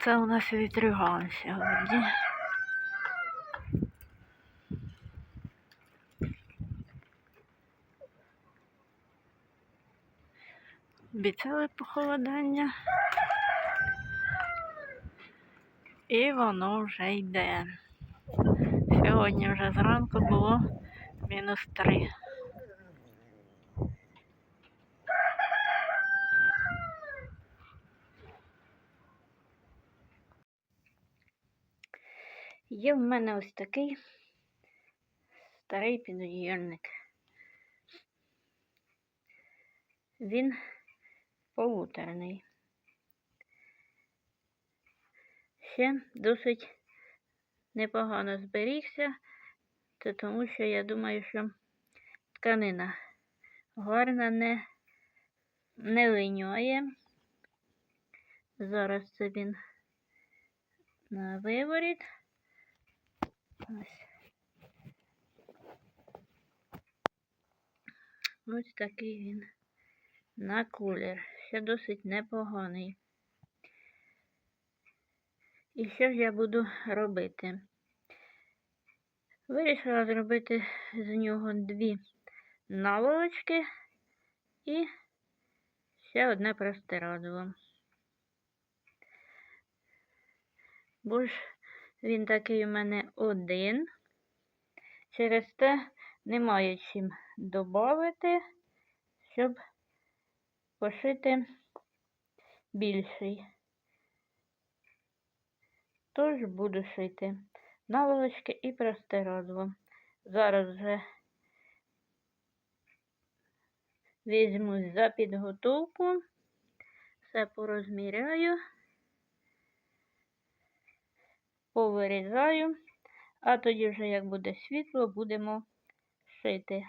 Це у нас вітрюган сьогодні. Обіцяли похолодання. І воно вже йде. Сьогодні вже зранку було мінус три. Є в мене ось такий старий підйомник. Він полуторний. Ще досить непогано зберігся, це тому що я думаю, що тканина гарна не, не линює. Зараз це він на виворіт. Ось. Ось такий він на кулер. Ще досить непоганий. І що ж я буду робити? Вирішила зробити з нього дві наволочки і ще одне простирадло. Бо ж він такий у мене один. Через те немає чим додати, щоб пошити більший. Тож буду шити наволочки і простирадло. Зараз вже візьмусь за підготовку, все порозміряю, повирізаю, а тоді вже, як буде світло, будемо шити.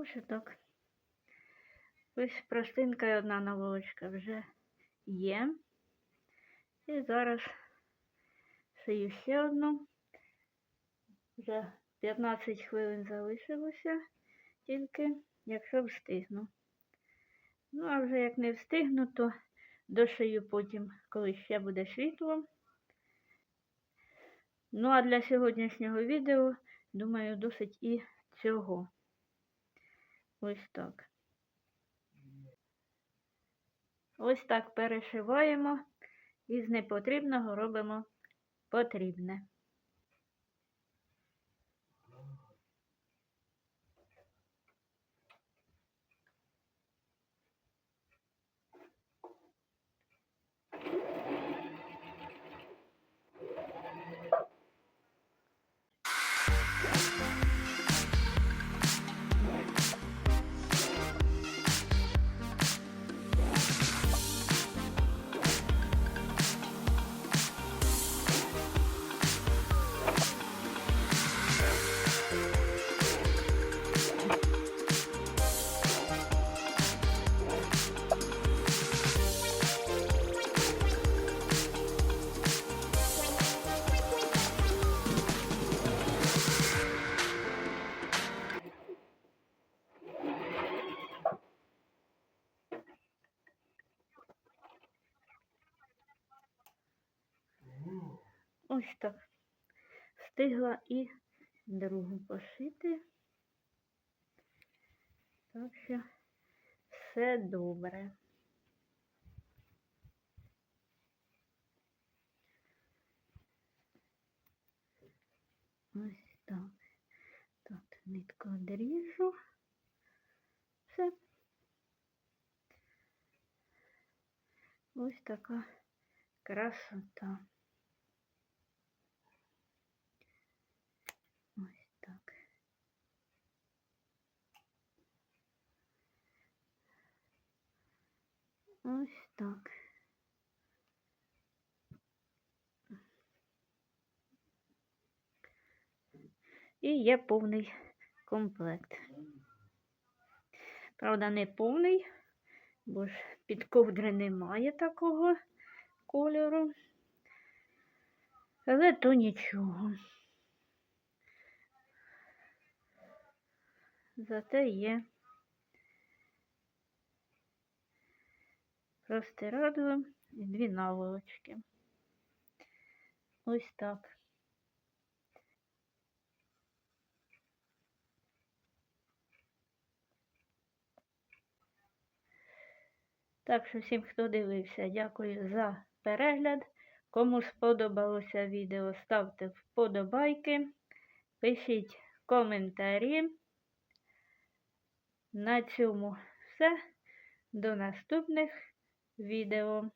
Ось отак. Ось простинка і одна наволочка вже є. І зараз шию ще одну. Вже 15 хвилин залишилося тільки, якщо встигну. Ну, а вже як не встигну, то дошию потім, коли ще буде світло. Ну, а для сьогоднішнього відео, думаю, досить і цього. Ось так. Ось так перешиваємо і з непотрібного робимо потрібне. Ось так. Встигла і другу пошити. Так що все добре. Ось так. Тут нитку одріжу. Все. Ось така красота. Ось так. Ось так. І є повний комплект. Правда, не повний, бо ж під ковдри немає такого кольору. Але то нічого. Зате є простирадло і дві наволочки. Ось так. Так що всім, хто дивився, дякую за перегляд. Кому сподобалося відео, ставте вподобайки, пишіть коментарі. На цьому все. До наступних відео.